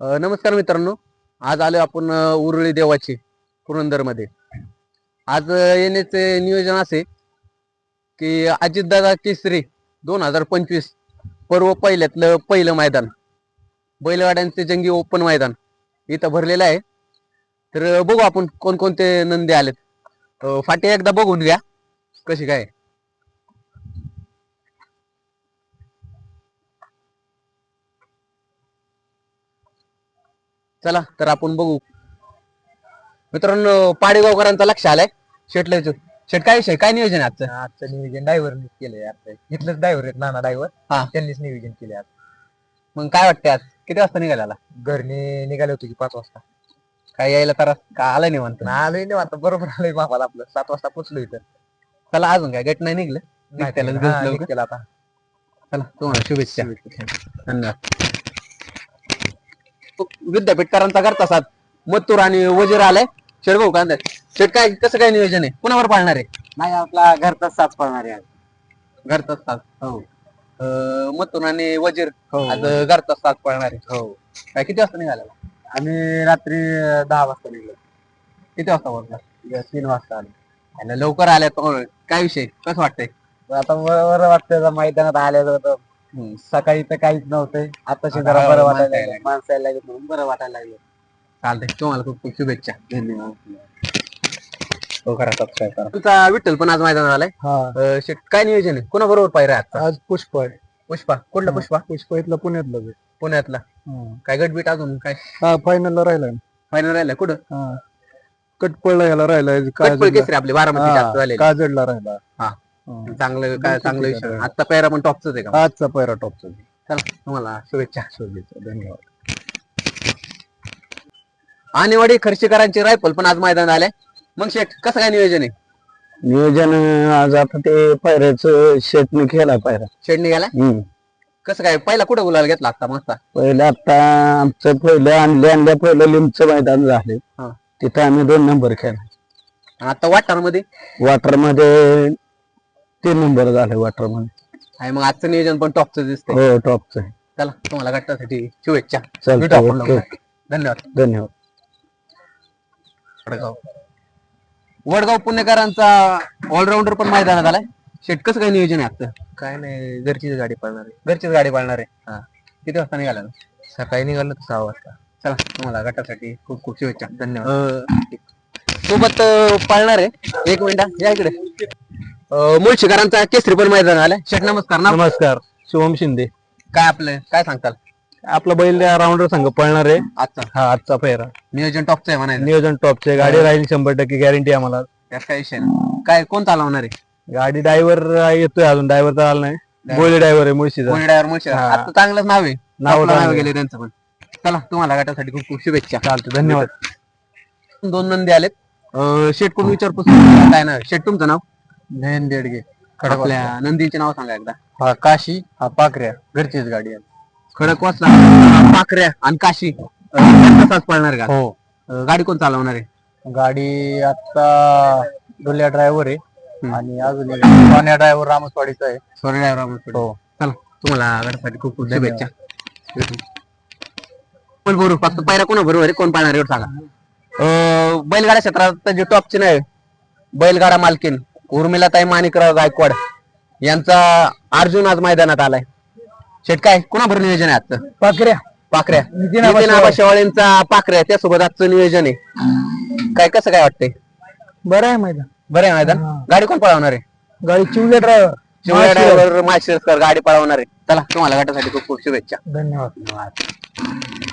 नमस्कार मित्रांनो. आज आलो आपण उरळी देवाचे देवाची पुरंदरमध्ये. आज येण्याचे नियोजन असे की अजितदादा केसरी दोन हजार पंचवीस पर्व पहिल्यातलं पहिलं मैदान. बैलगाड्यांचे जंगी ओपन मैदान इथं भरलेलं आहे. तर बघू आपण कोणकोणते नंदी आलेत. फाटे फाटी एकदा बघून घ्या. कशी काय? चला तर आपण बघू. मित्रांनो पाडेगावकरांचा लक्ष आलाय. शेटला शेट काय विषय? काय नियोजन आहे आजचं? आजचं नियोजन ड्रायव्हरनीच केलंय आता इथलंच ड्रायव्हर आहेत नाना ड्रायव्हर हा. त्यांनीच नियोजन केले आज. मग काय वाटतंय आज? किती वाजता निघाला घरने निघाले होते की पाच वाजता. काय यायला तर का आला नाही म्हणतो आलोय नाही आता बरोबर आलोय मामाला आपलं. सात वाजता पोचलो इथं. चला अजून काय? गट नाही निघलं? नाही त्याला हा. निघतेल आता. चला तुम्हाला शुभेच्छा. धन्यवाद. विद्यापीठकरांचा करता साथ मत्तूर आणि वजीर आलाय शेट भाऊ कांदा शेट काय कसं काय नियोजन आहे? कुणावर पाळणार आहे? नाही आपला घरचा साथ पडणार आहे घरचाच साथ? हो. मत्तूर आणि वजीर हो. आज पाळणार आहे. हो. काय किती वाजता निघाला? आम्ही रात्री दहा वाजता निघलो. किती वाजता बोलला तीन वाजता आलो. लवकर आल्या तर काय विषय? कसं वाटतंय? आता बरं वाटतं मैदानात आल्याचं सकाळी तर काहीच नव्हतं. आताशी जरा आता बरं माणसं वाटायला यायला लागलं. माणसाला लागेल म्हणून बरं वाटायला लागलं. चालतंय. तुम्हाला खूप खूप शुभेच्छा. धन्यवाद. हो करा सबस्क्राईब करा. तुमचा विठ्ठल पण आज मैदानात आलाय. हा. अं, शेट काय नियोजन आहे? कोणा बरोबर पाहिजे आजचा आज पुष्प आहे. पुष्पा? कुठला पुष्पा? पुष्प इथलं पुण्यातलं पुण्यातला. काय गटबीट अजून काय? हा फायनलला राहिलाय. फायनल राहिला कुठं? हा. कटपळला आपले बारामती जास्त झाले काजडला राहिला. हा. चांगलं काय चांगलं विषय. आता पैरा पण टॉपच आहे का आजचा पैरा टॉपचा चला तुम्हाला शुभेच्छा. शुभेच्छा धन्यवाद. आणेवाडी खर्चेकरांचे रायफल पण आज मैदान आले. मग शेट कसं काय नियोजन आहे? नियोजन आज आता ते पायऱ्याचं शेतने केला पायरा. शेट निघाला? कसं काय पहिला कुठं गुलाल घेतला आता मस्त? पहिलं आता आमचं पहिलं आणले आणल्या पहिलं लिंबचं मैदान झाले. हा. तिथं आम्ही दोन नंबर केला आता वाटारमध्ये वॉटरमध्ये तीन नंबर झाले वॉटरमध्ये आहे मग आजचं नियोजन पण टॉपचं दिसतंय. हो टॉपचं चला तुम्हाला गटासाठी शुभेच्छा. ओके. धन्यवाद. धन्यवाद. वडगाव. वडगाव पुणेकरांचा ऑलराऊंडर पण मैदानात आलाय. शेट कसं काय नियोजन आहे आजचं? काय नाही घरचीच गाडी पळणार आहे. घरचीच गाडी पाळणार आहे. हा. किती वाजता निघाला सकाळी निघालं सहा वाजता. चला तुम्हाला गटासाठी खूप खूप शुभेच्छा. धन्यवाद. सोबत अं, पाळणार आहे एक मिनिट या इकडे. मुळशीकरांचा केसरी पण मैदान आलाय. शेट नमस्कार ना. नमस्कार. शिवम शिंदे. काय आपलं काय सांगताल? आपला बैल राऊंडर संघ पळणार आहे. आजचा? हा आजचा पैरा नियोजन टॉपचं आहे म्हणायचं. नियोजन टॉपचे गाडी राहील शंभर टक्के गॅरंटी आम्हाला. त्यात काय विषय नाही. काय कोण चालवणार आहे? गाडी ड्रायव्हर येतोय अजून. ड्रायव्हर तर आला नाही. गोळी ड्रायव्हर आहे मुळशीचा. कोणी ड्रायव्हर मुळशी हा. आता चांगलंच नाव आहे. नाव नाव नाव चांगलं गेले त्यांचं पण. चला तुम्हाला गटासाठी खूप खूप शुभेच्छा. चालतं धन्यवाद. दोन नंदी आलेत. शेट कोण विचारपूस काय नाव आहे? शेट तुमचं नाव? नयन देडगे आपल्या नंदीचे नाव सांगा एकदा. हा काशी हा पाकऱ्या घरचीच गाडी आहे. खडकवासला पाखऱ्या आणि काशी. तसाच पळणार का? हो. अं, गाडी कोण चालवणार आहे? गाडी आता डोल्या ड्रायव्हर आहे आणि अजून एक पाण्या ड्रायव्हर रामसवाडीचा आहे. सोरे ड्रायव्हर हो. चला तुम्हाला गटासाठी खूप खूप शुभेच्छा. बोल बरोबर फक्त पायऱ्या कोणा बरोबर आहे कोण पाळणार एवढं सांगा. अं, बैलगाडा क्षेत्रात जे टॉपचे नाही बैलगाडा मालकीन. उर्मिलाताई माणिकराव गायकवाड यांचा अर्जुन आज मैदानात आलाय. शेट काय? कोणा बरोबर नियोजन आहे आजचं? पाकऱ्या पाखऱ्या. नितीन आबा नितीन आबा शेवाळेंचा पाखऱ्या त्यासोबत आजचं नियोजन आहे. काय कसं काय वाटतंय? बरं आहे मैदान. बरं आहे मैदान? गाडी कोण पळवणार आहे? गाडी चिवले ड्रायव्हर शिवळ्या ड्रायव्हर माशिरस्कर गाडी पळवणार आहे. चला तुम्हाला गटासाठी खूप खूप शुभेच्छा. धन्यवाद.